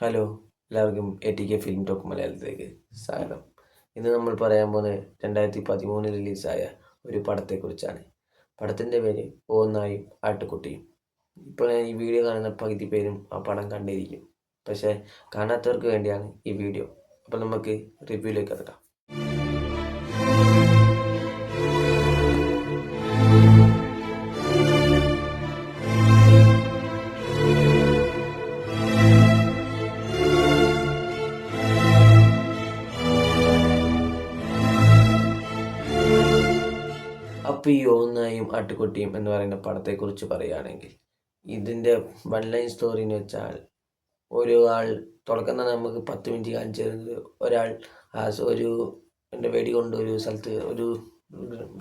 Hello എല്ലാവർക്കും A T K film talk മലയാളത്തിലേക്ക് സ്വാഗതം. ഇന്ന് നമ്മൾ പറയാൻ പോകുന്നത് രണ്ടായിരത്തി പതിമൂന്നിൽ റിലീസായ ഒരു പടത്തെക്കുറിച്ചാണ്. പടത്തിന്റെ പേര് ഓന്നായും ആട്ടുകുട്ടിയും. ഇപ്പോൾ ഞാൻ ഈ വീഡിയോ കാണുന്ന പകുതി പേരും ആ പടം കണ്ടിരിക്കും പക്ഷേ കാണാത്തവർക്ക് വേണ്ടിയാണ് ഈ വീഡിയോ. അപ്പോൾ നമുക്ക് റിവ്യൂയിലേക്ക് കിടക്കാം. അപ്പോൾ ഈ ഓന്നായും ആട്ടുകുട്ടിയും എന്ന് പറയുന്ന പടത്തെക്കുറിച്ച് പറയുകയാണെങ്കിൽ ഇതിന്റെ വൺ ലൈൻ സ്റ്റോറി എന്ന് വെച്ചാൽ ഒരു ആൾ തുടക്കം തന്നെ നമുക്ക് പത്ത് മിനിറ്റ് കാണിച്ചു തരുന്നത് ഒരാൾ ഒരു എന്റെ വെടി കൊണ്ട് ഒരു സ്ഥലത്ത് ഒരു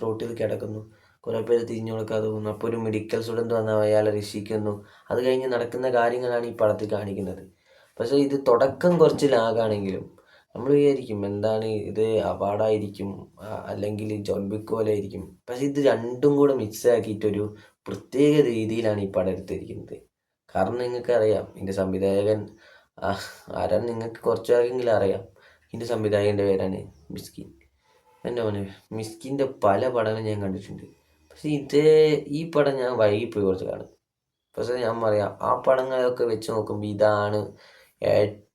റോട്ടിൽ കിടക്കുന്നു. കുറേ പേര് തിരിഞ്ഞു കൊടുക്കാതെ പോകുന്നു. അപ്പോൾ ഒരു മെഡിക്കൽ സ്റ്റുഡന്റ് വന്ന് അയാളെ രക്ഷിക്കുന്നു. അത് കഴിഞ്ഞ് നടക്കുന്ന കാര്യങ്ങളാണ് ഈ പടത്തിൽ കാണിക്കുന്നത്. പക്ഷേ ഇത് തുടക്കം കുറച്ച് ലാഗാണെങ്കിലും നമ്മൾ വിചാരിക്കും എന്താണ് ഇത് അവാർഡായിരിക്കും അല്ലെങ്കിൽ ജോൺ ബിക്ക് പോലെ ആയിരിക്കും. പക്ഷെ ഇത് രണ്ടും കൂടെ മിക്സ് ആക്കിയിട്ടൊരു പ്രത്യേക രീതിയിലാണ് ഈ പടം എടുത്തിരിക്കുന്നത്. കാരണം നിങ്ങൾക്ക് അറിയാം ഇതിന്റെ സംവിധായകൻ ആ, നിങ്ങൾക്ക് കുറച്ച് ആർക്കെങ്കിലും അറിയാം. ഇതിന്റെ സംവിധായകന്റെ പേരാണ് മിസ്കിൻ. എന്റെ മോനെ മിസ്കിന്റെ പല പടങ്ങളും ഞാൻ കണ്ടിട്ടുണ്ട്. പക്ഷെ ഇതേ ഈ പടം ഞാൻ വൈകിപ്പോയി കുറച്ച് കാണും. പക്ഷേ ഞാൻ പറയാം ആ പടങ്ങളൊക്കെ വെച്ച് നോക്കുമ്പോൾ ഇതാണ് ഏറ്റവും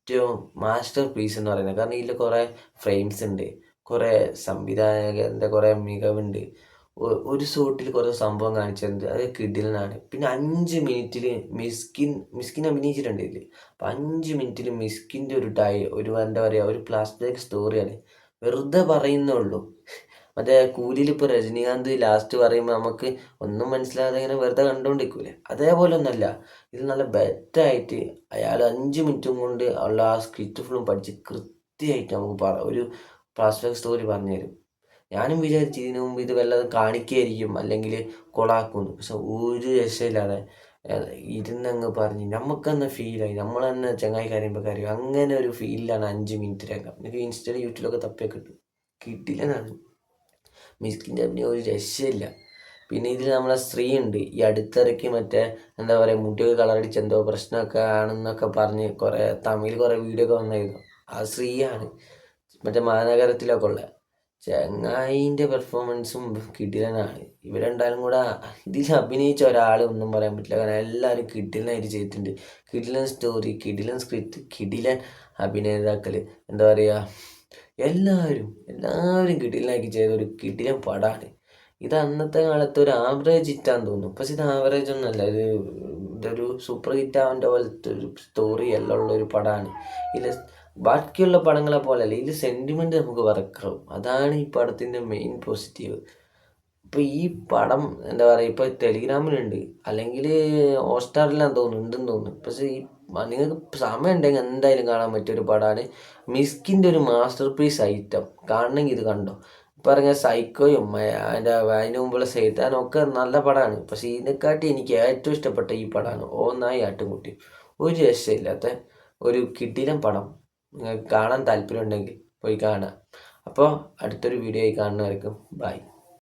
മാസ്റ്റർ പീസ് എന്ന് പറയുന്നത്. കാരണം ഇതിൽ കുറേ ഫ്രെയിംസ് ഉണ്ട് കുറേ സംവിധായകന്റെ കുറേ മികവുണ്ട്. ഒരു സൂട്ടിൽ കുറേ സംഭവം കാണിച്ചിട്ടുണ്ട്. അത് കിഡിലനാണ് പിന്നെ അഞ്ച് മിനിറ്റിൽ മിസ്കിൻ മിസ്കിൻ അഭിനയിച്ചിട്ടുണ്ട് ഇതിൽ അപ്പം അഞ്ച് മിനിറ്റിൽ മിസ്കിന്റെ ഒരു ടൈ ഒരു എന്താ പറയുക ഒരു പ്ലാസ്റ്റിക് സ്റ്റോറിയാണ് വെറുതെ പറയുന്നേ ഉള്ളൂ. മറ്റേ കൂലിയിൽ ഇപ്പോൾ രജനീകാന്ത് ലാസ്റ്റ് പറയുമ്പോൾ നമുക്ക് ഒന്നും മനസ്സിലാകാതെ ഇങ്ങനെ വെറുതെ കണ്ടുകൊണ്ടിരിക്കൂലേ അതേപോലെ ഒന്നല്ല ഇത് നല്ല ബെറ്ററായിട്ട് അയാൾ അഞ്ച് മിനിറ്റും കൊണ്ട് ഉള്ള ആ സ്ക്രിപ്റ്റ് ഫുള്ളും പഠിച്ച് കൃത്യമായിട്ട് നമുക്ക് പറ ഒരു പ്ലാസ്റ്റിക് സ്റ്റോറി പറഞ്ഞു തരും. ഞാനും വിചാരിച്ചു ഇതിനു മുമ്പ് ഇത് വല്ലതും കാണിക്കുകയായിരിക്കും അല്ലെങ്കിൽ കൊളാക്കുന്നു. പക്ഷെ ഒരു രക്ഷയില്ലാതെ ഇരുന്നങ്ങ് പറഞ്ഞ് നമുക്കന്ന് ഫീലായി നമ്മൾ തന്നെ ചങ്ങായി കരയുമ്പോൾ കരയും. അങ്ങനെ ഒരു ഫീലിലാണ് അഞ്ച് മിനിറ്റിലൊക്കെ എനിക്ക് ഇൻസ്റ്റയിൽ യൂട്യൂബിലൊക്കെ തപ്പിയൊക്കെ കിട്ടും. കിട്ടില്ലെന്നാണ് മിസ്കിന്റെ അഭിനയം ഒരു രക്ഷയില്ല. പിന്നെ ഇതിൽ നമ്മളെ സ്ത്രീ ഉണ്ട് ഈ അടുത്തിറക്കി മറ്റേ എന്താ പറയുക മുടിയൊക്കെ കളറടിച്ച് എന്തോ പ്രശ്നമൊക്കെ ആണെന്നൊക്കെ പറഞ്ഞ് കുറേ തമിഴിൽ കുറേ വീഡിയോ ഒക്കെ വന്നായിരുന്നു. ആ സ്ത്രീയാണ്. മറ്റേ മഹാനഗരത്തിലൊക്കെ ഉള്ള. ചങ്ങായിന്റെ പെർഫോമൻസും കിടിലനാണ്. ഇവരെണ്ടാലും കൂടെ ഇതിൽ അഭിനയിച്ച ഒരാൾ ഒന്നും പറയാൻ പറ്റില്ല. കാരണം എല്ലാവരും കിടിലനായിട്ട് ചെയ്തിട്ടുണ്ട്. കിടിലൻ സ്റ്റോറി കിടിലൻ സ്ക്രിപ്റ്റ് കിടിലൻ അഭിനേതാക്കൾ എന്താ പറയുക എല്ലാവരും എല്ലാവരും കിടിലാക്കി ചെയ്ത ഒരു കിടിലൻ പടമാണ് ഇത് അന്നത്തെ കാലത്ത് ഒരു ആവറേജ് ഹിറ്റാന്ന് തോന്നുന്നു. പക്ഷെ ഇത് ആവറേജ് ഒന്നുമല്ല ഇത് ഇതൊരു സൂപ്പർ ഹിറ്റ് ആവേണ്ട പോലത്തെ ഒരു സ്റ്റോറി എല്ലാം ഉള്ള ഒരു പടമാണ് ഇതിൽ ബാക്കിയുള്ള പടങ്ങളെ പോലെയല്ല ഇതിൽ സെന്റിമെന്റ് നമുക്ക് വർക്കാവും അതാണ് ഈ പടത്തിന്റെ മെയിൻ പോസിറ്റീവ് ഇപ്പോൾ ഈ പടം എന്താ പറയുക ഇപ്പോൾ ടെലിഗ്രാമിലുണ്ട്. അല്ലെങ്കിൽ ഹോട്ട്സ്റ്റാറിലാന്ന് തോന്നുന്നു ഉണ്ടെന്ന് തോന്നുന്നു. പക്ഷേ ഈ നിങ്ങൾക്ക് സമയം ഉണ്ടെങ്കിൽ എന്തായാലും കാണാൻ പറ്റിയ ഒരു പടമാണ് മിസ്കിന്റെ ഒരു മാസ്റ്റർ പീസ് ഐറ്റം. കാണണമെങ്കിൽ ഇത് കണ്ടോ? പറഞ്ഞ സൈക്കോയും മ- അതിന്റെ അതിന് മുമ്പുള്ള സൈത്താനും ഒക്കെ നല്ല പടമാണ് പക്ഷേ ഇതിനെക്കാട്ടി എനിക്ക് ഏറ്റവും ഇഷ്ടപ്പെട്ട ഈ പടമാണ് ഓന്നായി ആട്ടുംകുട്ടി. ഒരു രക്ഷയില്ലാത്ത ഒരു കിടിലൻ പടം. നിങ്ങൾക്ക് കാണാൻ താല്പര്യം ഉണ്ടെങ്കിൽ പോയി കാണാം അപ്പോൾ അടുത്തൊരു വീഡിയോ ആയി കാണുന്നവർക്കും ബൈ.